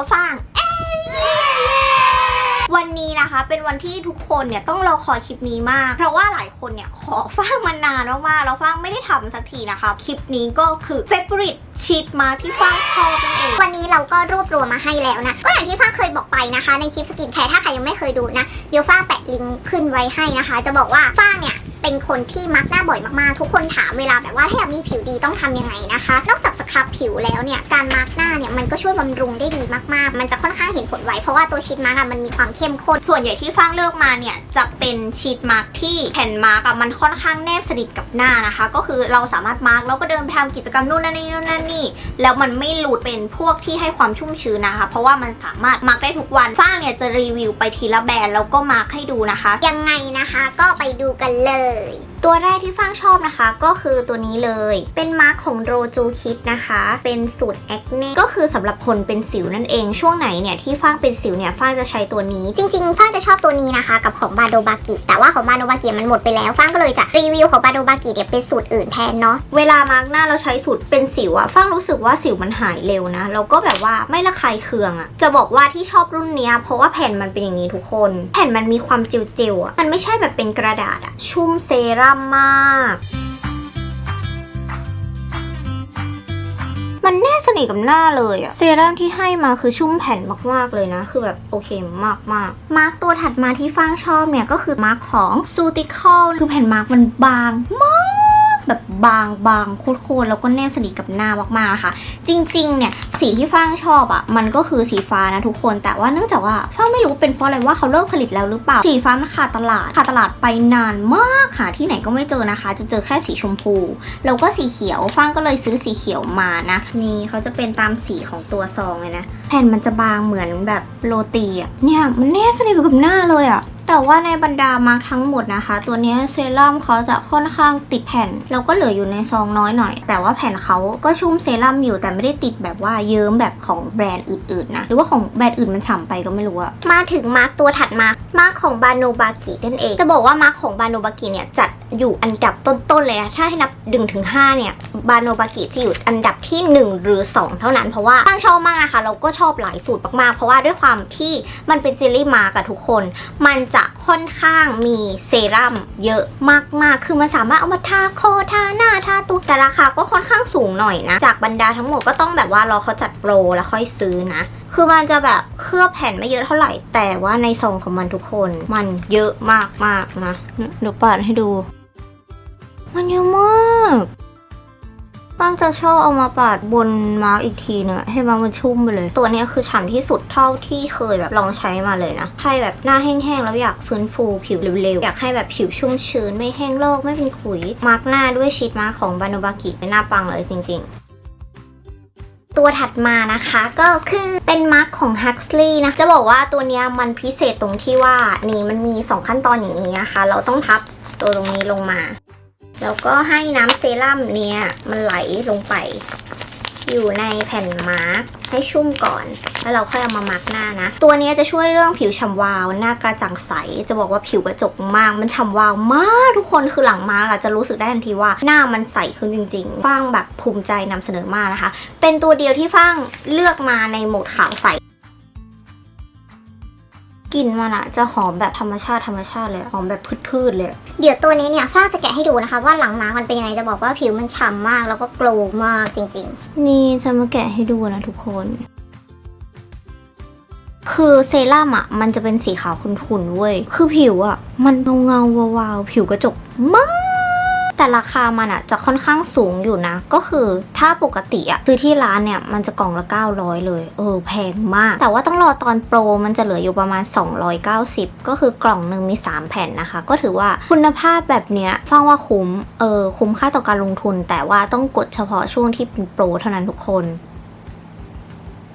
ข้าวฟ่างวันนี้นะคะเป็นวันที่ทุกคนเนี่ยต้องรอคอยคลิปนี้มาก เพราะว่าหลายคนเนี่ยขอฟ่างมานานมากๆแล้วฟ่างไม่ได้ทำสักทีนะคะ คลิปนี้ก็คือ favorite cheat mark ที่ฟ่างชอบนั่นเองวันนี้เราก็รวบรวมมาให้แล้วนะก็อย่างที่ฟ้าเคยบอกไปนะคะ ในคลิปสกินแคร์ถ้าใครยังไม่เคยดูนะเดี๋ยวฟ้าแปะลิงก์ขึ้นไว้ให้นะคะ จะบอกว่าฟ้าเนี่ยเป็นคนที่มักหน้าบ่อยมากๆ ทุกคนถามเวลาแบบว่าถ้าอยากมีผิวดีต้องทำยังไงนะคะ นอกจาก ครับผิวแล้วเนี่ยการมาร์กหน้าเนี่ยมันก็ช่วยบำรุงได้ดีมากๆ มันจะค่อนข้างเห็นผลไวเพราะว่าตัวชีทมาร์กอะมันมีความเข้มข้นส่วนใหญ่ที่ฟ้างเลือกมาเนี่ยจะเป็นชีทมาร์กที่แผ่นมาร์กอะมันค่อนข้างแนบสนิทกับหน้านะคะ ก็คือเราสามารถมาร์กแล้วก็เดินไปทำกิจกรรมนู่นนั่นนี่นู่นนั่นนี่แล้วมันไม่หลุดเป็นพวกที่ให้ความชุ่มชื้นนะคะ เพราะว่ามันสามารถมาร์กได้ทุกวันฟ้างเนี่ยจะรีวิวไปทีละแบรนด์แล้วก็มาร์กให้ดูนะคะ ยังไงนะคะก็ไปดูกันเลยตัวแรกที่ฟ้างชอบนะคะ ก็คือตัวนี้เลย เป็นมาร์คของโรจูคิดนะคะ เป็นสูตรแอคเน่ก็คือสำหรับคนเป็นสิวนั่นเอง ช่วงไหนเนี่ยที่ฟ้างเป็นสิวเนี่ยฟ้างจะใช้ตัวนี้ จริงๆฟ้าจะชอบตัวนี้นะคะ กับของบาโดบากิแต่ว่าของบาโดบากิมันหมดไปแล้วฟ้าก็เลยจะรีวิวของบาโดบากิเนี่ยเป็นสูตรอื่นแทนเนาะเวลามาร์กหน้าเราใช้สูตรเป็นสิวอะฟ้างรู้สึกว่าสิวมันหายเร็วนะแล้วก็แบบว่าไม่ระคายเคืองอะจะบอกว่าที่ชอบรุ่นเนี้ยเพราะว่าแผ่นมันเป็นอย่างนี้ทุกคน แผ่นมันมีความเจลๆอะมันไม่ใช่แบบเป็นกระดาษอะชุ่มเซรั่มมาก มันแน่สนิทกับหน้าเลยอะเซรั่มที่ให้มาคือชุ่มแผ่นมากๆเลยนะ คือแบบโอเคมากมากมาร์กตัวถัดมาที่ฟ้างชอบเนี่ยก็คือมาร์กของซูติคอลคือแผ่นมาร์กมันบางมาก แบบบางบางโคตรๆแล้วก็แนบสนิทกับหน้ามากๆนะคะจริงๆเนี่ยสีที่ฟ้างชอบอะ่ะมันก็คือสีฟ้านะทุกคนแต่ว่าเนื่องจากว่าฟ้างไม่รู้เป็นเพราะอะไรว่าเขาเลิกผลิตแล้วหรือเปล่าสีฟ้ามันขาดตลาดขาดตลาดไปนานมากหาที่ไหนก็ไม่เจอนะคะ จะเจอแค่สีชมพูแล้วก็สีเขียวฟ้างก็เลยซื้อสีเขียวมานะ นี่เขาจะเป็นตามสีของตัวซองเลยนะแผ่นมันจะบางเหมือนแบบโรตีอะเนี่ยมันแนบสนิทกับหน้าเลยอะ แต่ว่าในบรรดามาร์กทั้งหมดนะคะ ตัวนี้เซรั่มเขาจะค่อนข้างติดแผ่น แล้วก็เหลืออยู่ในซองน้อยหน่อย แต่ว่าแผ่นเขาก็ชุ่มเซรั่มอยู่แต่ไม่ได้ติดแบบว่าเยิ้มแบบของแบรนด์อื่นๆนะ หรือว่าของแบรนด์อื่นมันฉ่ำไปก็ไม่รู้อะมาถึงมาร์กตัวถัดมา มาร์กของบาโนบากินั่นเอง จะบอกว่ามาร์กของบาโนบากิเนี่ยจัดอยู่อันดับต้นๆเลยนะ ถ้าให้นับ1นถึงหเนี่ย บาโนบากิจะอยู่อันดับที่ 1 หรือ 2 เท่านั้น เพราะว่าตั้งชอบมากนะคะ เราก็ชอบหลายสูตรมากๆ เพราะว่าด้วยความที่มันเป็นเจลลี่มาร์กอะทุกคน มันจะค่อนข้างมีเซรั่มเยอะมากๆ คือมันสามารถเอามาทาคอทาหน้าทาตัวแต่ราคาก็ค่อนข้างสูงหน่อยนะ จากบรรดาทั้งหมดก็ต้องแบบว่ารอเขาจัดโปรแล้วค่อยซื้อนะ คือมันจะแบบเคลือบแผ่นไม่เยอะเท่าไหร่ แต่ว่าในซองของมันทุกคนมันเยอะมากมากๆนะเดี๋ยวเปิดให้ดู มันเยอะมาก ป้างจะชอบเอามาปาดบนมาร์กอีกทีหนึงอะให้มาร์กมันชุ่มไปเลย ตัวนี้คือฉ่ำที่สุดเท่าที่เคยแบบลองใช้มาเลยนะ ใครแบบหน้าแห้งๆแล้วอยากฟื้นฟูผิวเร็วๆ อยากให้แบบผิวชุ่มชื้นไม่แห้งโลกไม่เป็นขุย มาร์กหน้าด้วยชีทมาร์กของบานูบากิหน้าปังเลยจริง ๆตัวถัดมานะคะก็คือเป็นมาร์กของ Huxley นะ จะบอกว่าตัวนี้มันพิเศษตรงที่ว่านี่มันมี 2 ขั้นตอนอย่างนี้นะคะ เราต้องพับตัวตรงนี้ลงมา แล้วก็ให้น้ำเซรั่มเนี่ย มันไหลลงไป อยู่ในแผ่นมาร์กให้ชุ่มก่อน แล้วเราค่อยเอามามาร์กหน้านะ ตัวนี้จะช่วยเรื่องผิวฉ่ำวาว หน้ากระจ่างใส จะบอกว่าผิวกระจกมาก มันฉ่ำวาวมากทุกคนคือหลังมาร์กจะรู้สึกได้ทันทีว่าหน้ามันใสขึ้นจริงๆฟ้างแบบภูมิใจนำเสนอมากนะคะ เป็นตัวเดียวที่ฟ้างเลือกมาในโหมดขาวใส กลิ่นมันอะจะหอมแบบธรรมชาติธรรมชาติเลยหอมแบบพืชๆเลย เดี๋ยวตัวนี้เนี่ยฟ้าจะแกะให้ดูนะคะ ว่าหลังมาร์กมันเป็นยังไงจะบอกว่าผิวมันฉ่ำมากแล้วก็โกลว์มากจริงนี่จะมาแกะให้ดูนะทุกคน คือเซรั่มอะมันจะเป็นสีขาวขุ่นๆเว้ยคือผิวอะมันเงาเงาๆวาวๆผิวกระจกมาก แต่ราคามันอะจะค่อนข้างสูงอยู่นะ ก็คือถ้าปกติอะซื้อที่ร้านเนี่ยมันจะกล่องละ 900 เลย เออแพงมาก แต่ว่าต้องรอตอนโปรมันจะเหลืออยู่ประมาณ 290 ก็คือกล่องหนึ่งมี 3 แผ่นนะคะ ก็ถือว่าคุณภาพแบบเนี้ยฟังว่าคุ้มเออคุ้มค่าต่อการลงทุน แต่ว่าต้องกดเฉพาะช่วงที่เป็นโปรเท่านั้นทุกคน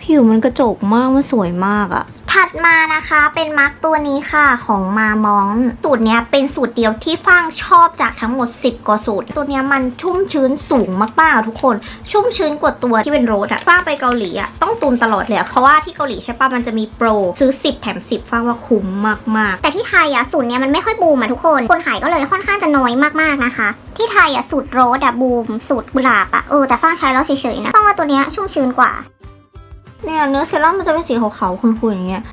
ผิวมันกระจกมากมันสวยมากอะ ถัดมานะคะเป็นมาร์กตัวนี้ค่ะของมามอง สูตรเนี้ยเป็นสูตรเดียวที่ฟ้างชอบจากทั้งหมด 10 กว่าสูตร ตัวเนี้ยมันชุ่มชื้นสูงมากๆทุกคน ชุ่มชื้นกว่าตัวที่เป็นโรสอะฟ้างไปเกาหลีอะต้องตุนตลอดเลยอะเพราะว่าที่เกาหลีใช่ปะมันจะมีโปรซื้อ 10 แถม 10ฟ้างว่าคุ้มมากแต่ที่ไทยอะสูตรเนี้ยมันไม่ค่อยบูมอะทุกคน คนขายก็เลยค่อนข้างจะน้อยมากๆนะคะ ที่ไทยอะสูตรโรสอะบูม สูตรกุหลาบอะเออแต่ฟ้าใช้แล้วเฉยๆนะฟ้าว่าตัวเนี้ยชุ่มชื้นกว่า เนี่ยเนื้อเซรั่มมันจะเป็นสีขาวๆขุ่นๆอย่างเงี้ย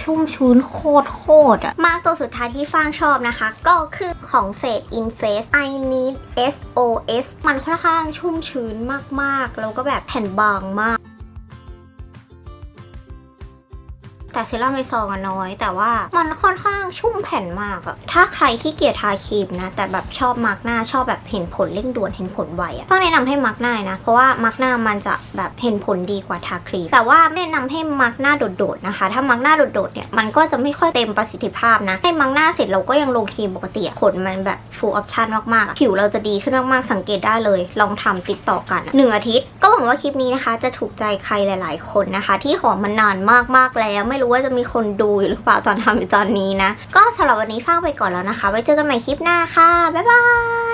ชุ่มชื้นโคตรโคตรอะมาตัวสุดท้ายที่ฟางชอบนะคะ ก็คือของ Fade in Face I Need SOS มันค่อนข้างชุ่มชื้นมากๆ แล้วก็แบบแผ่นบางมาก แต่เซรั่มในซองอะน้อย แต่ว่ามันค่อนข้างชุ่มแผ่นมากอะถ้าใครขี้เกียจทาครีมนะ แต่แบบชอบมาร์กหน้าชอบแบบเห็นผลเร่งด่วนเห็นผลไวอะต้องแนะนำให้มาร์กหน้านะ เพราะว่ามาร์กหน้ามันจะแบบเห็นผลดีกว่าทาครีม แต่ว่าไม่แนะนำให้มาร์กหน้าโดดๆนะคะ ถ้ามาร์กหน้าโดดๆเนี่ยมันก็จะไม่ค่อยเต็มประสิทธิภาพนะ ให้มาร์กหน้าเสร็จเราก็ยังลงครีมปกติผลมันแบบ full option มากๆ ผิวเราจะดีขึ้นมากๆ สังเกตได้เลย ลองทำติดต่อกันหนึ่งอาทิตย์ ก็หวังว่าคลิปนี้นะคะ จะถูกใจใครหลาย ๆ คนนะคะ ที่ขอมันนานมากๆแล้ว ไม่รู้ว่าจะมีคนดูอยู่หรือเปล่าตอนทำอยู่ตอนนี้นะ ก็สำหรับวันนี้ฝากไปก่อนแล้วนะคะ ไว้เจอกันใหม่คลิปหน้าค่ะ บ๊ายบาย